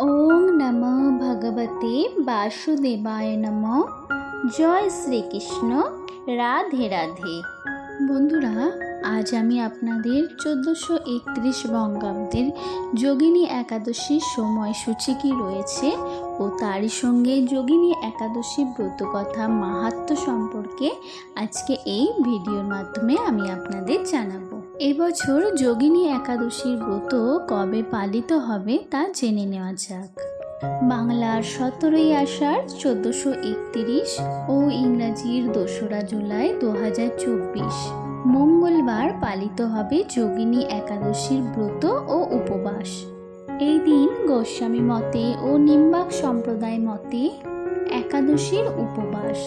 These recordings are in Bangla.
ওং নম ভগবতে বাসুদেবায় নম। জয় শ্রীকৃষ্ণ। রাধে রাধে। বন্ধুরা, আজ আমি আপনাদের চোদ্দোশো একত্রিশ বঙ্গাব্দের যোগিনী একাদশীর সময়সূচি কী রয়েছে ও তারই সঙ্গে যোগিনী একাদশী ব্রতকথা মাহাত্ম্য সম্পর্কে আজকে এই ভিডিওর মাধ্যমে আমি আপনাদের জানাব। এবছর যোগিনী একাদশীর ব্রত কবে পালিত হবে তা জেনে নেওয়া যাক। বাংলার সতেরোই আষাঢ় চোদ্দোশো একতিরিশ ও ইংরাজির দোসরা জুলাই দু হাজার চব্বিশ। মঙ্গলবার পালিত হবে যোগিনী একাদশীর ব্রত ও উপবাস। এই দিন গোস্বামী মতে ও নিম্বাক সম্প্রদায় মতে একাদশীর উপবাস।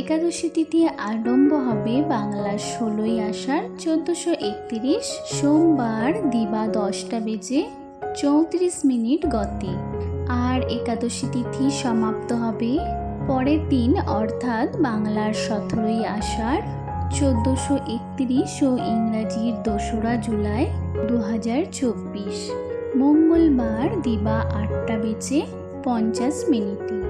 একাদশী তিথি আরম্ভ হবে বাংলার ষোলোই আষাঢ় চোদ্দোশো একতিরিশ সোমবার দিবা দশটা বেজে চৌত্রিশ মিনিট গতে। আর একাদশী তিথি সমাপ্ত হবে পরের দিন, অর্থাৎ বাংলার সতেরোই আষাঢ় চোদ্দোশো একতিরিশ ও ইংরাজির দোসরা জুলাই দু হাজার চব্বিশ। মঙ্গলবার দিবা আটটা বেজে পঞ্চাশ মিনিটে।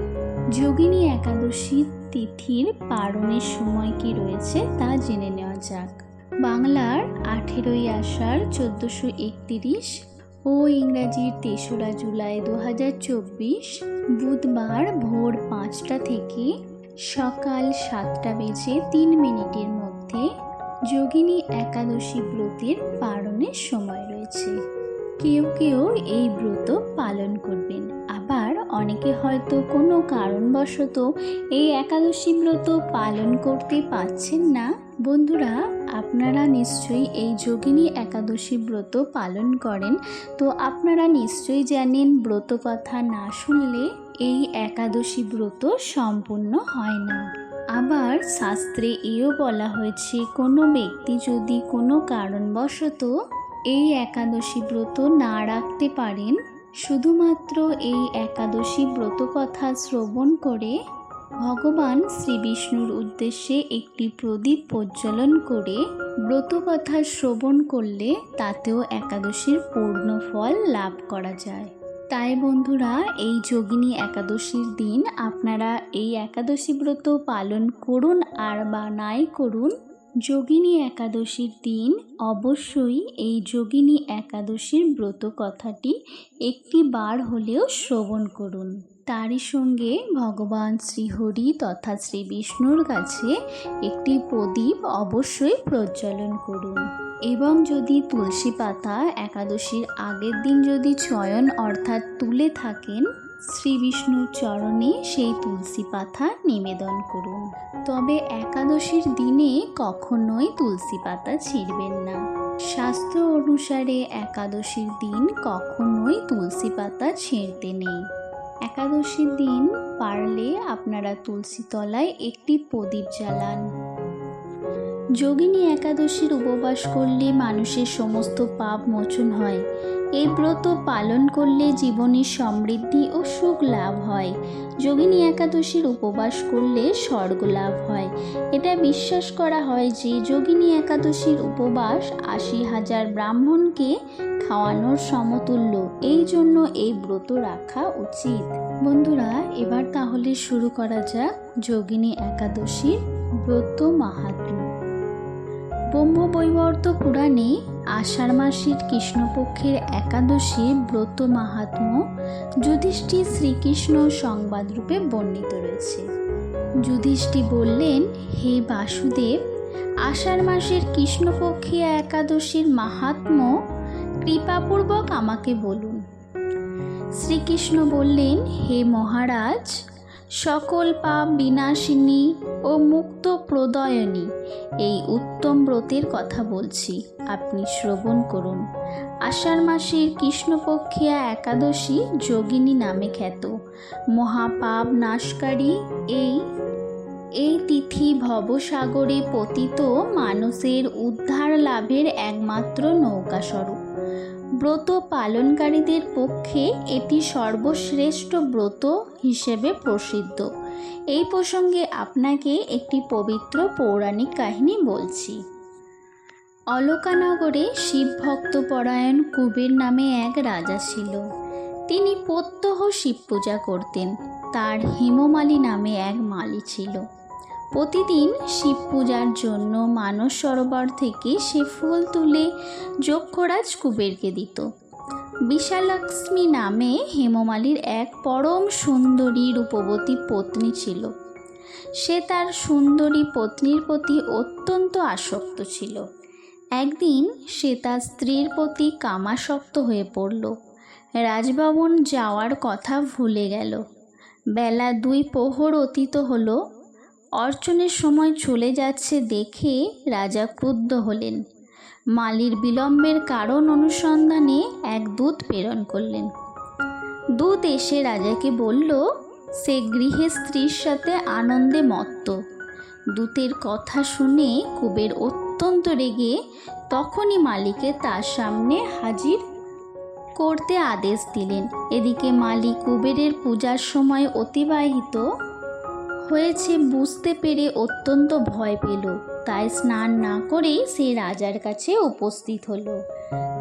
যোগিনী একাদশী তিথির পারণের সময় কি রয়েছে তা জেনে নেওয়া যাক। বাংলার আঠেরোই আষাঢ় চোদ্দোশো একতিরিশ ও ইংরাজির তেসরা জুলাই দু হাজার চব্বিশ বুধবার ভোর পাঁচটা থেকে সকাল সাতটা বেজে তিন মিনিটের মধ্যে যোগিনী একাদশী ব্রতের পালনের সময় রয়েছে। কেউ কেউ এই ব্রত পালন করবেন। অনেকে হয়তো কোনো কারণবশত এই একাদশী ব্রত পালন করতে পারছেন না। বন্ধুরা, আপনারা নিশ্চয়ই এই যোগিনী একাদশী ব্রত পালন করেন। তো আপনারা নিশ্চয়ই জানেন, ব্রত কথা না শুনলে এই একাদশী ব্রত সম্পূর্ণ হয় না। আবার শাস্ত্রে এও বলা হয়েছে, কোনো ব্যক্তি যদি কোনো কারণবশত এই একাদশী ব্রত না রাখতে পারেন শুধুমাত্র এই একাদশী ব্রত কথা শ্রবণ করে ভগবান শ্রী বিষ্ণুর উদ্দেশ্যে একটি প্রদীপ প্রজ্বলন করে ব্রতকথা শ্রবণ করলে তাতেও একাদশীর পূর্ণ ফল লাভ করা যায়। তাই বন্ধুরা, এই যোগিনী একাদশীর দিন আপনারা এই একাদশী ব্রত পালন করুন আর বা নাই করুন। যোগিনী একাদশীর দিন অবশ্যই এই যোগিনী একাদশীর ব্রত কথাটি একটি বার হলেও শ্রবণ করুন। তারই সঙ্গে ভগবান শ্রীহরি তথা শ্রী বিষ্ণুর কাছে একটি প্রদীপ অবশ্যই প্রজ্বলন করুন। এবং যদি তুলসী পাতা একাদশীর আগের দিন যদি চয়ন অর্থাৎ তুলে থাকেন শ্রী বিষ্ণুর চরণে সেই তুলসী পাতা নিবেদন করুন। তবে একাদশীর দিনে কখনোই তুলসী পাতা ছিঁড়বেন না। শাস্ত্র অনুসারে একাদশীর দিন কখনোই তুলসী পাতা ছিঁড়তে নেই। একাদশীর দিন পারলে আপনারা তুলসী তলায় একটি প্রদীপ জ্বালান। যোগিনী একাদশীর উপবাস করলে মানুষের সমস্ত পাপ মোচন হয়। এই ব্রত পালন করলে জীবনে সমৃদ্ধি ও সুখ লাভ হয়। যোগিনী একাদশীর উপবাস করলে স্বর্গ লাভ হয়। এটা বিশ্বাস করা হয় যে যোগিনী একাদশীর উপবাস আশি হাজার ব্রাহ্মণকে খাওয়ানোর সমতুল্য। এই জন্য এই ব্রত রাখা উচিত। বন্ধুরা, এবার তাহলে শুরু করা যাক যোগিনী একাদশীর ব্রত মাহাত্ম্য। ব্রহ্মবৈবর্ত পুরাণে আষাঢ় মাসের কৃষ্ণপক্ষের একাদশী ব্রত মাহাত্ম্য যুধিষ্ঠির শ্রীকৃষ্ণ সংবাদরূপে বর্ণিত রয়েছে। যুধিষ্ঠি বললেন, হে বাসুদেব, আষাঢ় মাসের কৃষ্ণপক্ষীয় একাদশীর মাহাত্ম্য কৃপাপূর্বক আমাকে বলুন। শ্রীকৃষ্ণ বললেন, হে মহারাজ সকল পাপ বিনাশিনী ও মুক্ত প্রদয়নী। এই উত্তম ব্রতের কথা বলছি, আপনি শ্রবণ করুন। আষাঢ় মাসের কৃষ্ণপক্ষিয়া একাদশী যোগিনী নামে খ্যাত। মহাপাপ নাশকারী এই এই তিথি ভবসাগরে পতিত মানুষের উদ্ধার লাভের একমাত্র নৌকাস্বরূপ। ব্রত পালনকারীদের পক্ষে এটি সর্বশ্রেষ্ঠ ব্রত হিসেবে প্রসিদ্ধ। এই প্রসঙ্গে আপনাকে একটি পবিত্র পৌরাণিক কাহিনী বলছি। অলকানগরে শিব ভক্তপরায়ণ কুবের নামে এক রাজা ছিল। তিনি প্রত্যহ শিব পূজা করতেন। তার হেমমালী নামে এক মালি ছিল। প্রতিদিন শিব পূজার জন্য মানস সরোবর থেকে সে ফুল তুলে যক্ষরাজ কুবেরকে দিত। বিশালক্ষ্মী নামে হেমমালির এক পরম সুন্দরী রূপবতী পত্নী ছিল। সে তার সুন্দরী পত্নীর প্রতি অত্যন্ত আসক্ত ছিল। একদিন সে তার স্ত্রীর প্রতি কামাসক্ত হয়ে পড়ল। রাজভবন যাওয়ার কথা ভুলে গেল। বেলা দুই প্রহর অতীত হলো অর্চনের সময় চলে যাচ্ছে দেখে রাজা ক্রুদ্ধ হলেন। মালির বিলম্বের কারণ অনুসন্ধানে এক দূত প্রেরণ করলেন। দূত এসে রাজাকে বলল, সে গৃহে স্ত্রীর সাথে আনন্দে মত্ত। দূতের কথা শুনে কুবের অত্যন্ত রেগে তখনই মালিকে তার সামনে হাজির করতে আদেশ দিলেন। এদিকে মালিক কুবেরের পূজার সময় অতিবাহিত হয়েছে বুঝতে পেরে অত্যন্ত ভয় পেল। তাই স্নান না করেই সে রাজার কাছে উপস্থিত হলো।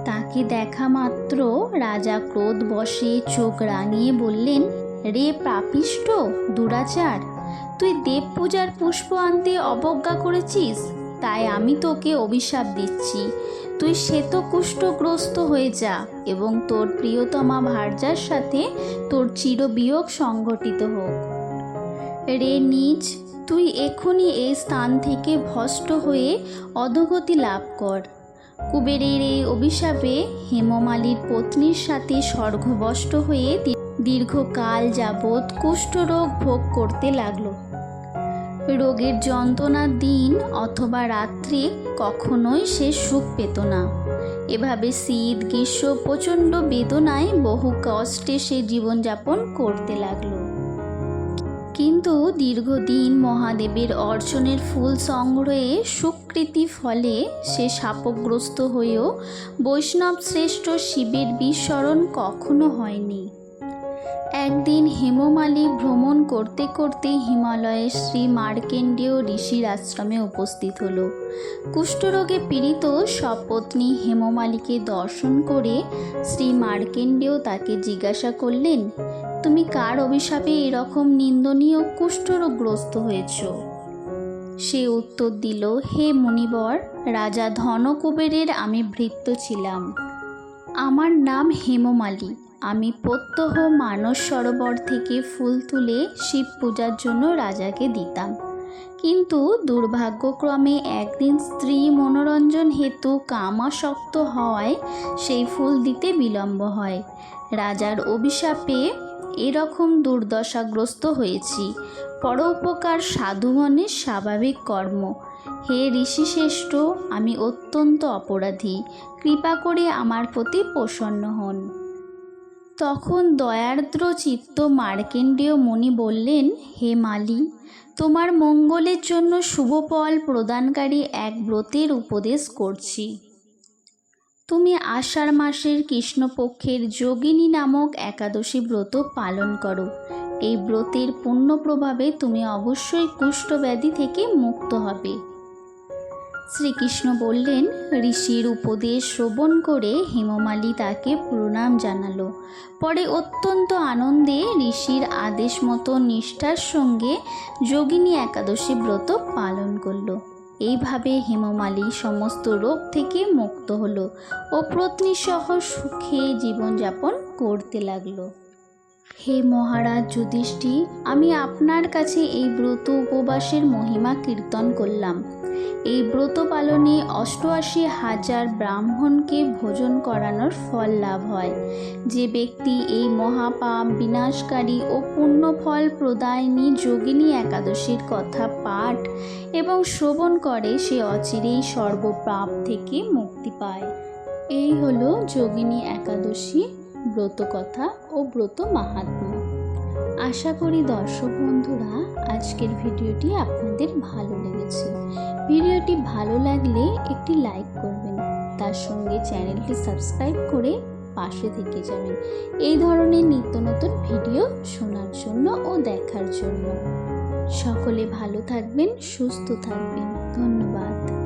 তাকে দেখা মাত্র রাজা ক্রোধ বসে চোখ রাঙিয়ে বললেন, রে পাপিষ্ট, দুরাচার, তুই দেব পূজার পুষ্প আনতে অবজ্ঞা করেছিস? তাই আমি তোকে অভিশাপ দিচ্ছি। তুই শ্বেত কুষ্ঠগ্রস্ত হয়ে যা এবং তোর প্রিয়তমা ভার্যার সাথে তোর চিরবিয়োগ সংঘটিত হোক। রে নিজ, তুই এখনই এই স্থান থেকে ভষ্ট হয়ে অধগতি লাভ কর। কুবেরের এই অভিশাপে হেমমালির পত্নীর সাথে স্বর্গবষ্ট হয়ে দীর্ঘকাল যাবৎ কুষ্ঠরোগ ভোগ করতে লাগল। রোগের যন্ত্রণার দিন অথবা রাত্রে কখনোই সে সুখ পেত না। এভাবে শীত, গ্রীষ্ম প্রচণ্ড বেদনায় বহু কষ্টে সে জীবনযাপন করতে লাগল। কিন্তু দীর্ঘদিন মহাদেবের অর্চনের ফুল সংগ্রহে সুকৃতি ফলে সে শাপগ্রস্ত হয়েও বৈষ্ণব শ্রেষ্ঠ শিবের বিস্মরণ কখনো হয়নি। একদিন হেমমালী ভ্রমণ করতে করতে হিমালয়ে শ্রী মার্কেন্ডেয় ঋষির আশ্রমে উপস্থিত হল। কুষ্ঠরোগে পীড়িত সপত্নী হেমমালীকে দর্শন করে শ্রী মার্কেন্ডেয় তাকে জিজ্ঞাসা করলেন তুমি কার অভিশাপে এরকম নিন্দনীয় কুষ্ঠরোগগ্রস্ত হয়েছ? সে উত্তর দিল, হে মুনিবর, রাজা ধনকুবেরের আমি ভৃত্য ছিলাম। আমার নাম হেমমালী। আমি প্রত্যহ মানস সরোবর থেকে ফুল তুলে শিব পূজার জন্য রাজাকে দিতাম। কিন্তু দুর্ভাগ্যক্রমে একদিন স্ত্রী মনোরঞ্জন হেতু কামাসক্ত হওয়ায় সেই ফুল দিতে বিলম্ব হয়। রাজার অভিশাপে এরকম দুর্দশাগ্রস্ত হয়েছি। পরোপকার সাধুগণের স্বাভাবিক কর্ম। হে ঋষিশ্রেষ্ঠ, আমি অত্যন্ত অপরাধী। কৃপা করে আমার প্রতি প্রসন্ন হন। তখন দয়ার্দ্র চিত্ত মার্কেন্ডেয় মুনি বললেন, হে মালি, তোমার মঙ্গলের জন্য শুভ ফল প্রদানকারী এক ব্রতের উপদেশ করছি। তুমি আষাঢ় মাসের কৃষ্ণপক্ষের যোগিনী নামক একাদশী ব্রত পালন করো। এই ব্রতের পুণ্য প্রভাবে তুমি অবশ্যই কুষ্ঠব্যাধি থেকে মুক্ত হবে। শ্রীকৃষ্ণ বললেন, ঋষির উপদেশ শ্রবণ করে হেমমালী তাকে প্রণাম জানালো। পরে অত্যন্ত আনন্দে ঋষির আদেশ মতো নিষ্ঠার সঙ্গে যোগিনী একাদশী ব্রত পালন করল। এইভাবে হেমমালী সমস্ত রোগ থেকে মুক্ত হলো ও পত্নীসহ সুখে জীবনযাপন করতে লাগল। হে মহারাজ যুধিষ্ঠি আমি আপনার কাছে এই ব্রত উপবাসের মহিমা কীর্তন করলাম। এই ব্রত পালনে অষ্টআশি হাজার ব্রাহ্মণকে ভোজন করানোর ফল লাভ হয়। যে ব্যক্তি এই মহাপাপ বিনাশকারী ও পুণ্যফল প্রদায়নী যোগিনী একাদশীর কথা পাঠ এবং শ্রবণ করে সে অচিরেই সর্বপাপ থেকে মুক্তি পায়। এই হলো যোগিনী একাদশী ব্রত কথা ও ব্রত মাহাত্ম্য। আশা করি দর্শক বন্ধুরা, আজকের ভিডিওটি আপনাদের ভালো লেগেছে। ভিডিওটি ভালো লাগলে একটি লাইক করবেন। তার সঙ্গে চ্যানেলটি সাবস্ক্রাইব করে পাশে থেকে যাবেন। এই ধরনের নিত্য নতুন ভিডিও শোনার জন্য ও দেখার জন্য। সকলে ভালো থাকবেন, সুস্থ থাকবেন। ধন্যবাদ।